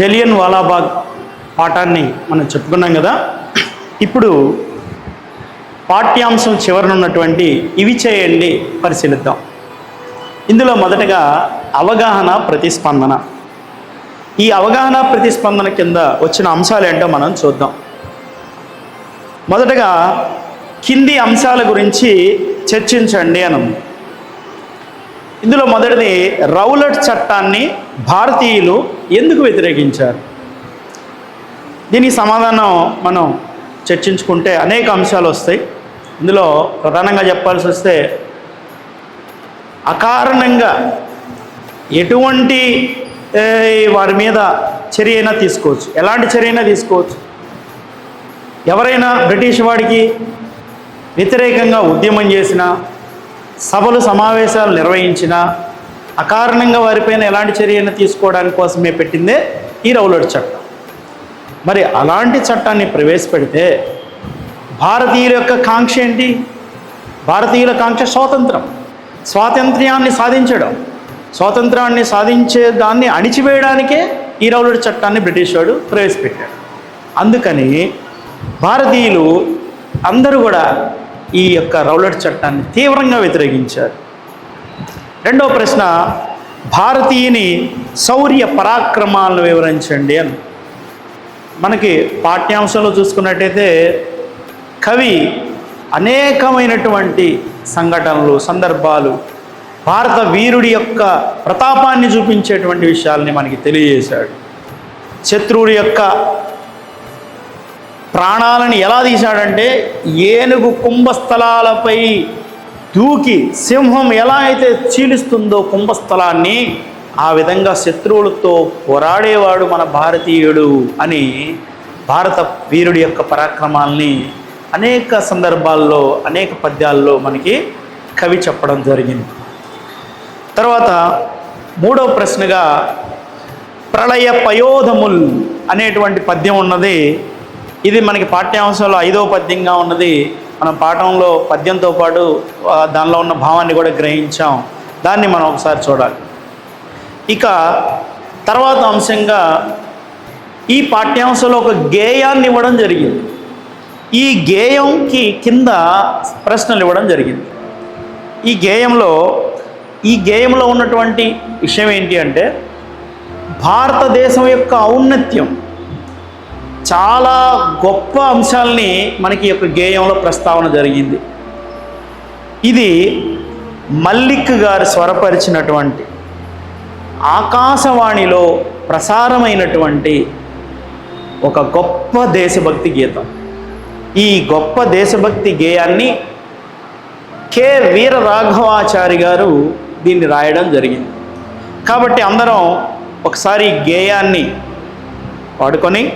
జలియన్ వాలాబాగ్ పాఠాన్ని మనం చెప్పుకున్నాం కదా. ఇప్పుడు పాఠ్యాంశం చివరన ఉన్నటువంటి ఇవి చేయండి పరిశీలిద్దాం. ఇందులో మొదటగా అవగాహన ప్రతిస్పందన. ఈ అవగాహన ప్రతిస్పందన కింద వచ్చిన అంశాలు ఏంటో మనం చూద్దాం. మొదటగా కింది అంశాల గురించి చర్చించండి అని ఉంది. ఇందులో మొదటిది రౌలట్ చట్టాన్ని భారతీయులు ఎందుకు వ్యతిరేకించారు? దీనికి సమాధానం మనం చర్చించుకుంటే అనేక అంశాలు వస్తాయి. ఇందులో ప్రధానంగా చెప్పాల్సి వస్తే అకారణంగా ఎటువంటి వారి మీద చర్య అయినా తీసుకోవచ్చు. ఎలాంటి చర్య అయినా తీసుకోవచ్చు. ఎవరైనా బ్రిటిష్ వాడికి వ్యతిరేకంగా ఉద్యమం చేసినా సభలు సమావేశాలు నిర్వహించినా అకారణంగా వారిపైన ఎలాంటి చర్యను తీసుకోవడానికి కోసమే పెట్టిందే ఈ రౌలట్ చట్టం. మరి అలాంటి చట్టాన్ని ప్రవేశపెడితే భారతీయుల యొక్క కాంక్ష ఏంటి? భారతీయుల కాంక్ష స్వాతంత్రం. స్వాతంత్ర్యాన్ని సాధించడం. స్వాతంత్రాన్ని సాధించే దాన్ని అణిచివేయడానికే ఈ రౌలట్ చట్టాన్ని బ్రిటిష్ వాడు ప్రవేశపెట్టాడు. అందుకని భారతీయులు అందరూ కూడా ఈ యొక్క రౌలట్ చట్టాన్ని తీవ్రంగా వ్యతిరేకించారు. రెండవ ప్రశ్న భారతీయుని శౌర్య పరాక్రమాలను వివరించండి అని. మనకి పాఠ్యాంశంలో చూసుకున్నట్టయితే కవి అనేకమైనటువంటి సంఘటనలు సందర్భాలు భారత వీరుడి యొక్క ప్రతాపాన్ని చూపించేటువంటి విషయాల్ని మనకి తెలియజేశాడు. శత్రువుడి యొక్క ప్రాణాలను ఎలా తీశాడంటే ఏనుగు కుంభస్థలాలపై దూకి సింహం ఎలా అయితే చీలిస్తుందో కుంభస్థలాన్ని ఆ విధంగా శత్రువులతో పోరాడేవాడు మన భారతీయుడు అని భారత వీరుడి యొక్క పరాక్రమాల్ని అనేక సందర్భాల్లో అనేక పద్యాల్లో మనకి కవి చెప్పడం జరిగింది. తర్వాత మూడవ ప్రశ్నగా ప్రళయ పయోధముల్ అనేటువంటి పద్యం ఉన్నది. ఇది మనకి పాఠ్యాంశంలో ఐదవ పద్యంగా ఉన్నది. మనం పాఠంలో పద్యంతో పాటు దానిలో ఉన్న భావాన్ని కూడా గ్రహించాం. దాన్ని మనం ఒకసారి చూడాలి. ఇక తర్వాత అంశంగా ఈ పాఠ్యాంశంలో ఒక గేయాన్ని ఇవ్వడం జరిగింది. ఈ గేయంకి కింద ప్రశ్నలు ఇవ్వడం జరిగింది. ఈ గేయంలో ఈ గేయంలో ఉన్నటువంటి విషయం ఏంటి అంటే భారతదేశం యొక్క ఔన్నత్యం చాలా గొప్ప అంశాలని మనకి యొక్క గేయంలో ప్రస్తావన జరిగింది. ఇది మల్లిక్ గారు స్వరపరిచినటువంటి ఆకాశవాణిలో ప్రసారమైనటువంటి ఒక గొప్ప దేశభక్తి గీతం. ఈ గొప్ప దేశభక్తి గేయాన్ని కె. వీర రాఘవాచారి గారు దీన్ని రాయడం జరిగింది. కాబట్టి అందరం ఒకసారి గేయాన్ని పాడుకొని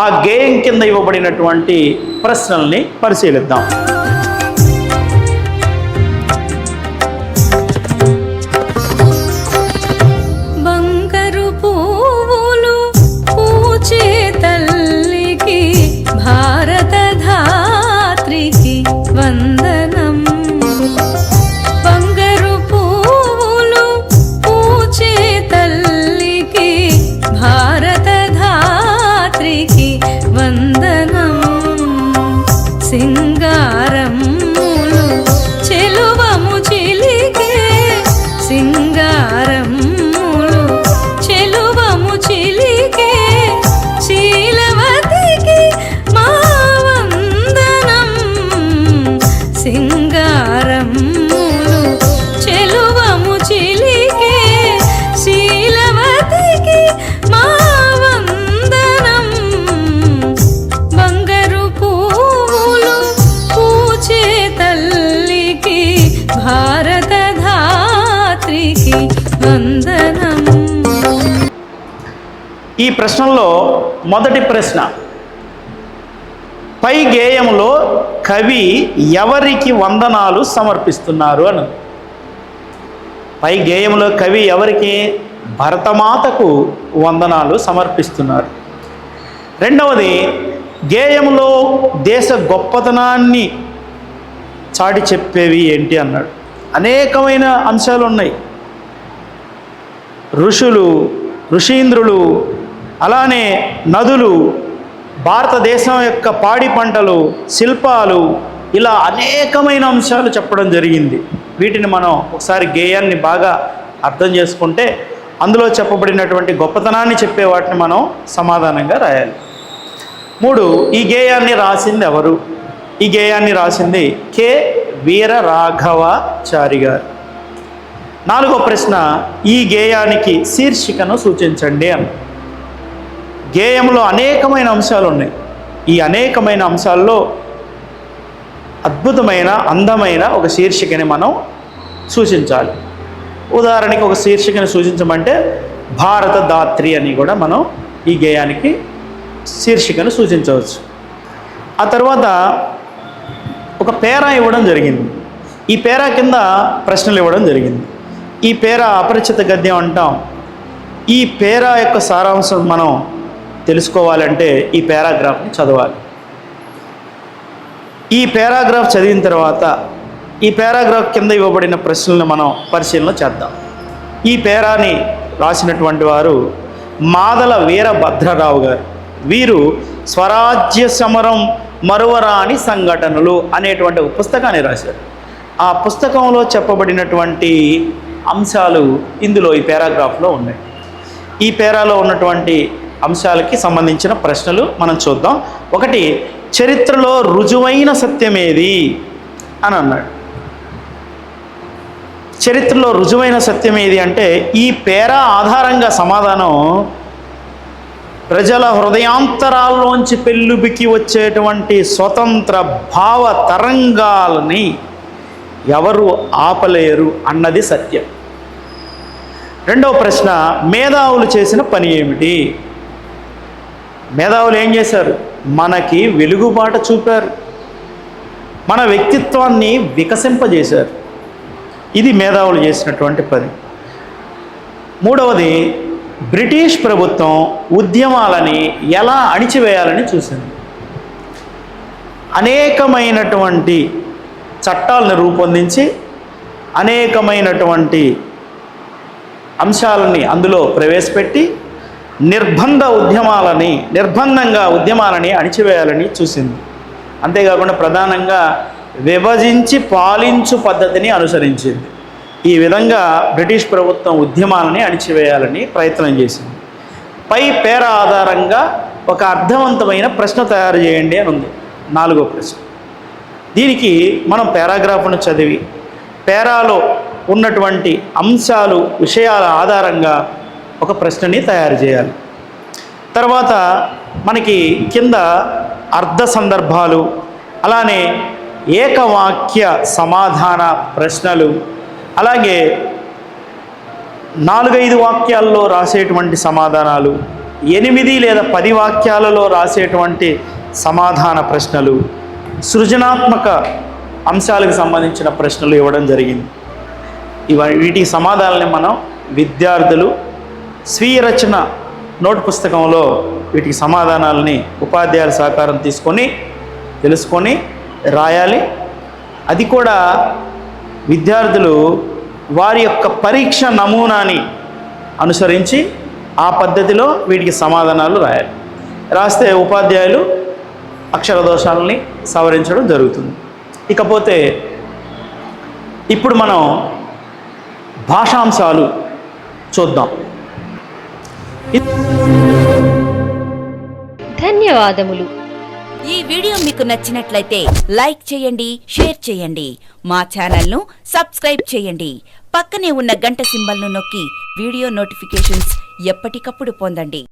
ఆ గేయం కింద ఇవ్వబడినటువంటి ప్రశ్నల్ని పరిశీలిద్దాం. சிங்காரம். వందనం ఈ ప్రశ్నలో మొదటి ప్రశ్న. పై గేయంలో కవి ఎవరికి వందనాలు సమర్పిస్తున్నారు అని పై గేయంలో కవి ఎవరికి భరతమాతకు వందనాలు సమర్పిస్తున్నారు. రెండవది గేయంలో దేశ గొప్పతనాన్ని చాటి చెప్పేవి ఏంటి అన్నాడు. అనేకమైన అంశాలు ఉన్నాయి ఋషులు ఋషీంద్రులు అలానే నదులు భారతదేశం యొక్క పాడి పంటలు శిల్పాలు ఇలా అనేకమైన అంశాలు చెప్పడం జరిగింది. వీటిని మనం ఒకసారి గేయాన్ని బాగా అర్థం చేసుకుంటే అందులో చెప్పబడినటువంటి గొప్పతనాన్ని చెప్పే వాటిని మనం సమాధానంగా రాయాలి. మూడు ఈ గేయాన్ని రాసింది ఎవరు? ఈ గేయాన్ని రాసింది కె. వీర రాఘవాచారి గారు. నాలుగో ప్రశ్న ఈ గేయానికి శీర్షికను సూచించండి అని. గేయంలో అనేకమైన అంశాలు ఉన్నాయి. ఈ అనేకమైన అంశాల్లో అద్భుతమైన అందమైన ఒక శీర్షికని మనం సూచించాలి. ఉదాహరణకి ఒక శీర్షికని సూచించమంటే భారత దాత్రి అని కూడా మనం ఈ గేయానికి శీర్షికను సూచించవచ్చు. ఆ తర్వాత ఒక పేరా ఇవ్వడం జరిగింది. ఈ పేరా కింద ప్రశ్నలు ఇవ్వడం జరిగింది. ఈ పేరా అపరిచిత గద్యం అంటాం. ఈ పేరా యొక్క సారాంశం మనం తెలుసుకోవాలంటే ఈ పారాగ్రాఫ్ని చదవాలి. ఈ పారాగ్రాఫ్ చదివిన తర్వాత ఈ పారాగ్రాఫ్ కింద ఇవ్వబడిన ప్రశ్నలను మనం పరిశీలన చేద్దాం. ఈ పేరాని రాసినటువంటి వారు మాదల వీరభద్రరావు గారు. వీరు స్వరాజ్య సమరం మరువరాని సంఘటనలు అనేటువంటి పుస్తకాన్ని రాశారు. ఆ పుస్తకంలో చెప్పబడినటువంటి అంశాలు ఇందులో ఈ పారాగ్రాఫ్లో ఉన్నాయి. ఈ పేరాలో ఉన్నటువంటి అంశాలకి సంబంధించిన ప్రశ్నలు మనం చూద్దాం. ఒకటి చరిత్రలో రుజువైన సత్యమేది? అని అన్నాడు. చరిత్రలో రుజువైన సత్యం ఏది అంటే ఈ పేరా ఆధారంగా సమాధానం ప్రజల హృదయాంతరాల్లోంచి పెళ్ళుబికి వచ్చేటువంటి స్వతంత్ర భావ తరంగాలని ఎవరు ఆపలేరు అన్నది సత్యం. రెండవ ప్రశ్న మేధావులు చేసిన పని ఏమిటి? మేధావులు ఏం చేశారు? మనకి వెలుగుబాట చూపారు. మన వ్యక్తిత్వాన్ని వికసింపజేశారు. ఇది మేధావులు చేసినటువంటి పని. మూడవది బ్రిటిష్ ప్రభుత్వం ఉద్యమాలని ఎలా అణిచివేయాలని చూసింది. అనేకమైనటువంటి చట్టాలను రూపొందించి అనేకమైనటువంటి అంశాలని అందులో ప్రవేశపెట్టి నిర్బంధ ఉద్యమాలని నిర్బంధంగా ఉద్యమాలని అణిచివేయాలని చూసింది. అంతేకాకుండా ప్రధానంగా విభజించి పాలించు పద్ధతిని అనుసరించింది. ఈ విధంగా బ్రిటిష్ ప్రభుత్వం ఉద్యమాలని అణిచివేయాలని ప్రయత్నం చేసింది. పై పేర ఆధారంగా ఒక అర్థవంతమైన ప్రశ్న తయారు చేయండి అని ఉంది. నాలుగో ప్రశ్న. దీనికి మనం పారాగ్రాఫ్ను చదివి పేరాలో ఉన్నటువంటి అంశాలు విషయాల ఆధారంగా ఒక ప్రశ్నని తయారు చేయాలి. తర్వాత మనకి కింద అర్ధ సందర్భాలు అలానే ఏకవాక్య సమాధాన ప్రశ్నలు అలాగే నాలుగైదు వాక్యాల్లో రాసేటువంటి సమాధానాలు ఎనిమిది లేదా పది వాక్యాలలో రాసేటువంటి సమాధాన ప్రశ్నలు సృజనాత్మక అంశాలకు సంబంధించిన ప్రశ్నలు ఇవ్వడం జరిగింది. ఇవ వీటికి సమాధానాలని మనం విద్యార్థులు స్వీయ రచన నోట్ పుస్తకంలో వీటికి సమాధానాలని ఉపాధ్యాయుల సహకారం తీసుకొని తెలుసుకొని రాయాలి. అది కూడా విద్యార్థులు వారి యొక్క పరీక్ష నమూనాని అనుసరించి ఆ పద్ధతిలో వీటికి సమాధానాలు రాయాలి. రాస్తే ఉపాధ్యాయులు అక్షర దోషాలని సవరించడం జరుగుతుంది. ఇకపోతే ఇప్పుడు మనం భాషాంశాలు చూద్దాం. ధన్యవాదములు. ఈ వీడియో మీకు నచ్చినట్లయితే లైక్ చేయండి షేర్ చేయండి. మా ఛానల్ను సబ్స్క్రైబ్ చేయండి. పక్కనే ఉన్న గంట సింబల్ను నొక్కి వీడియో నోటిఫికేషన్స్ ఎప్పటికప్పుడు పొందండి.